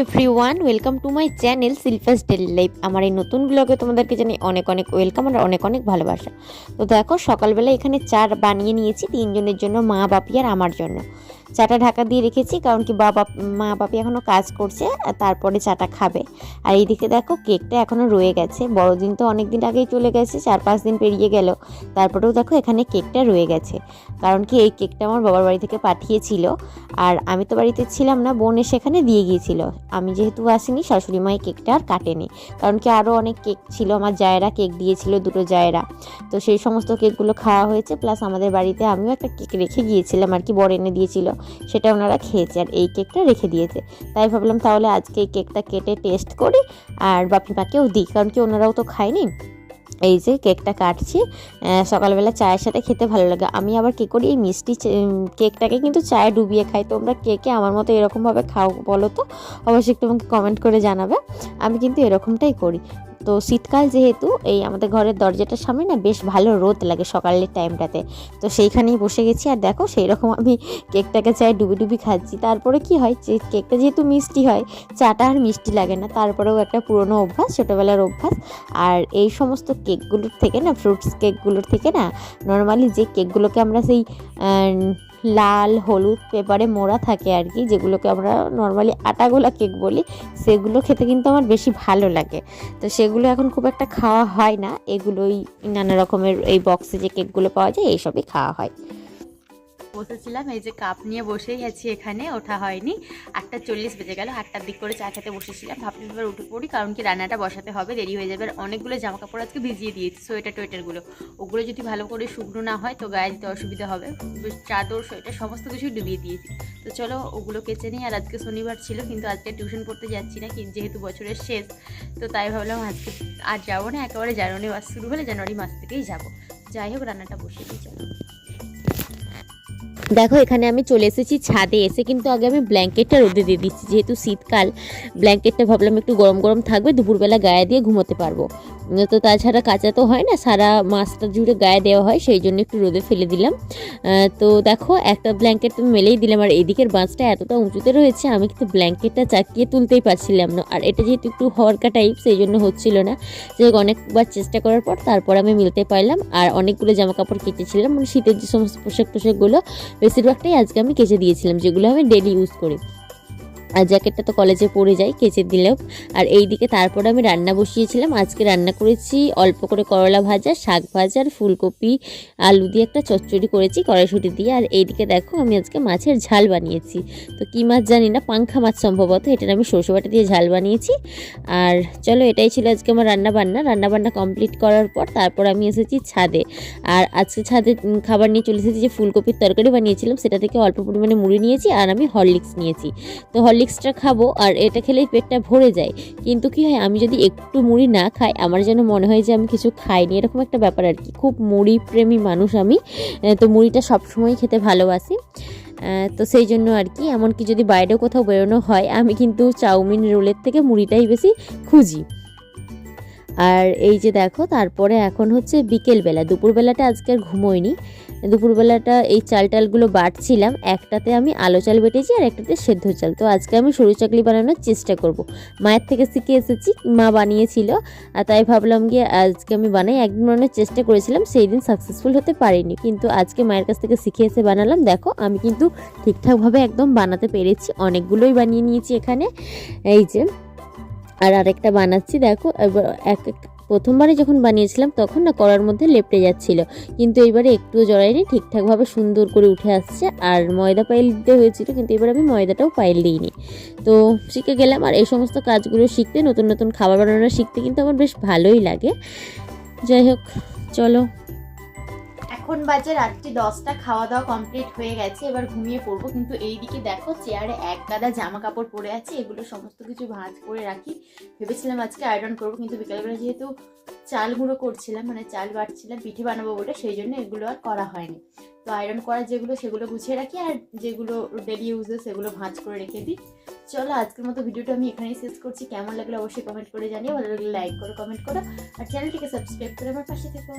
Everyone welcome to my channel সিলফাস daily life আমার এই নতুন ব্লগে তোমাদেরকে জানি অনেক অনেক ওয়েলকাম আর অনেক অনেক ভালোবাসা। তো দেখো, সকালবেলা এখানে চার বানিয়ে নিয়েছি তিনজনের জন্য, মা, বাপি আর আমার জন্য। চাটা ঢাকা দিয়ে রেখেছি, কারণ কি বাবা, মা বাপি এখনও কাজ করছে তারপরে চাটা খাবে। আর এইদিকে দেখো, কেকটা এখনও রয়ে গেছে। বড়দিন তো অনেক দিন আগেই চলে গেছে চার পাঁচ দিন পেরিয়ে গেল। তারপরেও দেখো, এখানে কেকটা রয়ে গেছে। কারণ কি, এই কেকটা আমার বাবার বাড়ি থেকে পাঠিয়েছিল, আর আমি তো বাড়িতে ছিলাম না, বোন সেখানে দিয়ে গিয়েছিল। আমি যেহেতু আসিনি, শাশুড়ি মাই কেকটা আর কাটেনি। কারণ কি আরও অনেক কেক ছিল, আমার জায়েরা কেক দিয়েছিল, দুটো জায়েরা। তো সেই সমস্ত কেকগুলো খাওয়া হয়েছে, প্লাস আমাদের বাড়িতে আমিও একটা কেক রেখে গিয়েছিলাম, আর কি বর এনে দিয়েছিল। সেটা ওনারা খেয়েছে আর এই কেকটা রেখে দিয়েছে। তাই ভাবলাম তাহলে আজকে এই কেকটা কেটে টেস্ট করি আর বাপি মাকেও দিই, কারণ কি ওনারাও তো খায়নি। এই যে কেকটা কাটছি সকালবেলা চায়ের সাথে খেতে ভালো লাগে। আমি আবার কী করি, এই মিষ্টি কেকটাকে কিন্তু চায়ে ডুবিয়ে খাই। তোমরা কেকে আমার মতো এরকমভাবে খাও বলো তো? অবশ্যই আমাকে কমেন্ট করে জানাবে। আমি কিন্তু এরকমটাই করি। তো শীতকাল যেহেতু, এই আমাদের ঘরের দরজাটার সামনে না বেশ ভালো রোদ লাগে সকালের টাইমটাতে। তো সেইখানেই বসে গেছি আর দেখো সেই রকম আমি কেকটাকে চায়ে ডুবি ডুবি খাচ্ছি। তারপরে কি হয় যে কেকটা যেহেতু মিষ্টি হয়, চাটা আর মিষ্টি লাগে না, তারপরেও একটা পুরনো অভ্যাস, ছোটোবেলার অভ্যাস। আর এই সমস্ত কেকগুলোর থেকে না, ফ্রুটস কেকগুলোর থেকে না, নর্মালি যে কেকগুলোকে আমরা সেই লাল, হলুদ, পেপারে মোড়া থাকে আর কি, যেগুলোকে আমরা নর্মালি আটাগোলা কেক বলি, সেগুলো খেতে কিন্তু আমার বেশি ভালো লাগে। তো সেগুলো এখন খুব একটা খাওয়া হয় না, এগুলোই নানা রকমের এই বক্সে যে কেকগুলো পাওয়া যায়, এইসবই খাওয়া হয়। বসেছিলাম, এই যে কাপ নিয়ে বসেই আছি এখানে, ওঠা হয়নি। আটটা চল্লিশ বেজে গেল আটটার দিক করে চা খেতে বসেছিলাম, ভাবলাম এবার উঠে পড়ি, কারণ কি রান্নাটা বসাতে হবে, দেরি হয়ে যাবে। আর অনেকগুলো জামা কাপড় আজকে ভিজিয়ে দিয়েছি, সোয়েটার টোয়েটারগুলো ওগুলো যদি ভালো করে শুকনো না হয়, তো গায়ে দিতে অসুবিধা হবে। চাদর, সোয়েটার, সমস্ত কিছু ডুবিয়ে দিয়েছি। তো চলো ওগুলো কেচে নিই, আর আজকে শনিবার ছিল, কিন্তু আজকে টিউশন পড়তে যাচ্ছি না, কিন্তু যেহেতু বছরের শেষ, তো তাই ভাবলাম আজকে আর যাব না, একেবারে জানুয়ারি মাস শুরু হলে জানুয়ারি মাস থেকেই যাব। যাই হোক, রান্নাটা বসিয়ে দিই, চলো। দেখো, এখানে আমি চলে এসেছি ছাদে। এসে কিন্তু আগে আমি ব্ল্যাঙ্কেটটা রোদে দিয়ে দিচ্ছি। যেহেতু শীতকাল, ব্ল্যাঙ্কেটটা ভাবলাম একটু গরম গরম থাকবে, দুপুরবেলা গায়ে দিয়ে ঘুমোতে পারব। তো তাছাড়া কাঁচা তো হয় না, সারা মাসটা জুড়ে গায়ে দেওয়া হয়, সেই জন্য একটু রোদে ফেলে দিলাম। তো দেখো, একটা ব্ল্যাঙ্কেট তুমি মেলেই দিলাম, আর এদিকের বাঁচটা এতটা উঁচুতে রয়েছে, আমি কিন্তু ব্ল্যাঙ্কেটটা চাকিয়ে তুলতেই পারছিলাম না। আর এটা যেহেতু একটু হরকা টাইপ সেই জন্য হচ্ছিল না। যে অনেকবার চেষ্টা করার পর তারপর আমি মিলতে পারলাম, আর অনেকগুলো জামা কাপড় কেচেছিলাম মানে শীতের যে সমস্ত পোশাক টোশাকগুলো বেশিরভাগটাই আজকে আমি কেচে দিয়েছিলাম, যেগুলো আমি ডেলি ইউজ করি। আর জ্যাকেটটা তো কলেজে পরে যাই, কেচে দিলেও। আর এই দিকে তারপরে আমি রান্না বসিয়েছিলাম। আজকে রান্না করেছি অল্প করে করলা ভাজা, শাক ভাজা আর ফুলকপি, আলু দিয়ে একটা চচ্চড়ি করেছি কড়াইশুটি দিয়ে। আর এইদিকে দেখো, আমি আজকে মাছের ঝাল বানিয়েছি। তো কী মাছ জানি না, পাংখা মাছ সম্ভবত, এটার আমি সরষে বাটা দিয়ে ঝাল বানিয়েছি। আর চলো, এটাই ছিল আজকে আমার রান্না বান্না রান্না বান্না কমপ্লিট করার পর তারপর আমি এসেছি ছাদে। আর আজকে ছাদে খাবার নিয়ে চলে এসেছি যে ফুলকপির তরকারি বানিয়েছিলাম, সেটা থেকে অল্প পরিমাণে মুড়ি নিয়েছি আর আমি হরলিক্স নিয়েছি। তো হরলিক্সটা খাব আর এটা খেলেই পেটটা ভরে যায়। কিন্তু কি হয়, আমি যদি একটু মুড়ি না খাই, আমার যেন মনে হয় যে আমি কিছু খাইনি, এরকম একটা ব্যাপার আর কি। খুব মুড়ি প্রেমী মানুষ আমি তো মুড়িটা সবসময় খেতে ভালোবাসি। তো সেই জন্য আর কি, এমনকি যদি বাইরেও কোথাও বেরোনো হয়, আমি কিন্তু চাউমিন রোলের থেকে মুড়িটাই বেশি খুঁজি। আর এই যে দেখো, তারপরে এখন হচ্ছে বিকেলবেলা, দুপুরবেলাটা আজকে আর ঘুমোইনি। দুপুরবেলাটা এই চাল টালগুলো বাটছিলাম একটাতে আমি আলো চাল বেটেছি আর একটাতে সেদ্ধ চাল। তো আজকে আমি সরু চাকলি বানানোর চেষ্টা করব। মায়ের থেকে শিখে এসেছি, মা বানিয়েছিল, আর তাই ভাবলাম গিয়ে আজকে আমি বানাই। একদিন বানানোর চেষ্টা করেছিলাম সেই দিন সাকসেসফুল হতে পারিনি। কিন্তু আজকে মায়ের কাছ থেকে শিখে এসে বানালাম। দেখো, আমি কিন্তু ঠিকঠাকভাবে একদম বানাতে পেরেছি, অনেকগুলোই বানিয়ে নিয়েছি এখানে। এই যে আর আরেকটা বানাচ্ছি, দেখো, এবার এক এক, প্রথমবারে যখন বানিয়েছিলাম তখন না করার মধ্যে লেপটে যাচ্ছিল। কিন্তু এইবারে একটুও জড়াইনি ঠিকঠাকভাবে সুন্দর করে উঠে আসছে। আর ময়দা পাইল দিতে হয়েছিল, কিন্তু এবার আমি ময়দাটাও পাইল দিইনি। তো শিখে গেলাম, আর এই সমস্ত কাজগুলো শিখতে, নতুন নতুন খাবার বানানো শিখতে কিন্তু আমার বেশ ভালোই লাগে। যাই হোক, চলো। এখন বাজে রাত্রি দশটা খাওয়া দাওয়া কমপ্লিট হয়ে গেছে, এবার ঘুমিয়ে পড়ব। কিন্তু এইদিকে দেখো, চেয়ারে এক গাদা জামা কাপড় পরে আছে, এগুলো সমস্ত কিছু ভাঁজ করে রাখি। ভেবেছিলাম আজকে আয়রন করব, কিন্তু বিকালবেলা যেহেতু চাল গুঁড়ো করছিলাম মানে চাল বাটছিলাম, পিঠে বানাবো বলে, সেই জন্য এগুলো আর করা হয়নি। তো আয়রন করা যেগুলো, সেগুলো গুছিয়ে রাখি, আর যেগুলো ডেলি ইউজে সেগুলো ভাঁজ করে রেখে দিই। চলো, আজকের মতো ভিডিওটা আমি এখানেই শেষ করছি। কেমন লাগল অবশ্যই কমেন্ট করে জানিয়ে ভালো লাগলে লাইক করো কমেন্ট করো, আর চ্যানেলটিকে সাবস্ক্রাইব করে আমার পাশে থেকো।